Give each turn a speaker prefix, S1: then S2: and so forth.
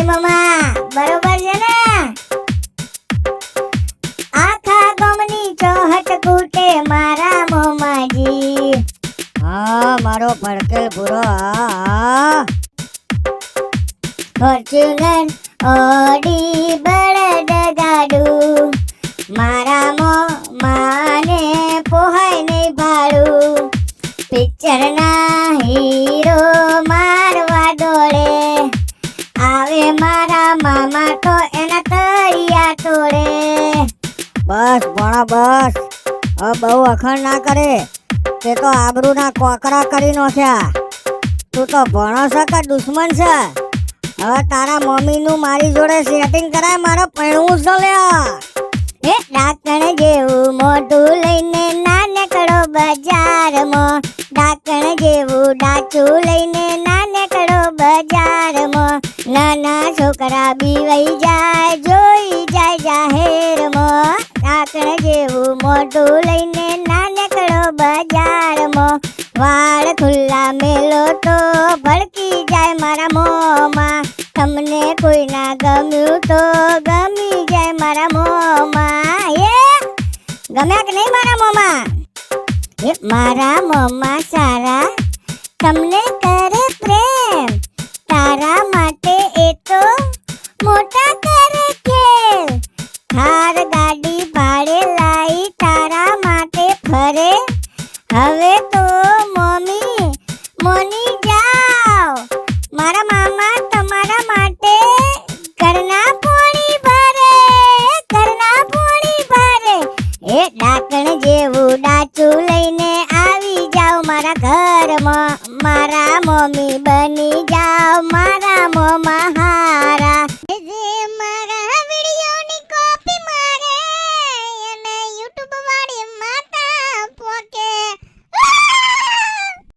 S1: નહીં મામા બરોબર છે ને? આખા ગામની ચોહટ કૂટે મારા મોમાજી.
S2: હા મારો પડકેલ પૂરો હા.
S1: ફોર્ચ્યુનર ઓડી બળદ ગાડું. મારા મોમાને પોહાય નહીં ભાડું. પિક્ચર હીરો મામા તો એના તળિયા તોડે.
S2: બસ ભણા બસ. હવે બહુ અખણ ના કરે. તે તો આબરૂના કોકરા કરી નોખ્યા. તું તો ભણો છે કે દુશ્મન છે? હવે તારા મમ્મીનું મારી જોડે સેટિંગ કરાય મારો પૈણવું છો લ્યા.
S1: એ ડાકણ જેવું મોઢું લઈને નાનકડો બજારમાં. ડાકણ જેવું ડાચું લઈને નાનકડો બજારમાં. નાના છોકરા બીવાઈ જાય, જોઈ જાય જાહેરમાં. ડાકણ જેવું મોઢું લઈને નાનકડો બજારમાં. વાળ ખુલ્લા મેલો તો ભડકી જાય મારા મોમાં. તમને કોઈ ના ગમ્યું તો ગમી જાય મારા મોમાં. એ ગમ્યા કે નહીં મારા મોમાં? મારા મોમાં સારા. તમને હવે તો મમ્મી મોની જાઓ. મારા મામા તમારા માટે ઘરના પોણી ભરે ઘરના પોણી ભરે એ ડાકણ જેવું ડાચું લઈને આવી જાઓ મારા ઘરમાં મારા મમ્મી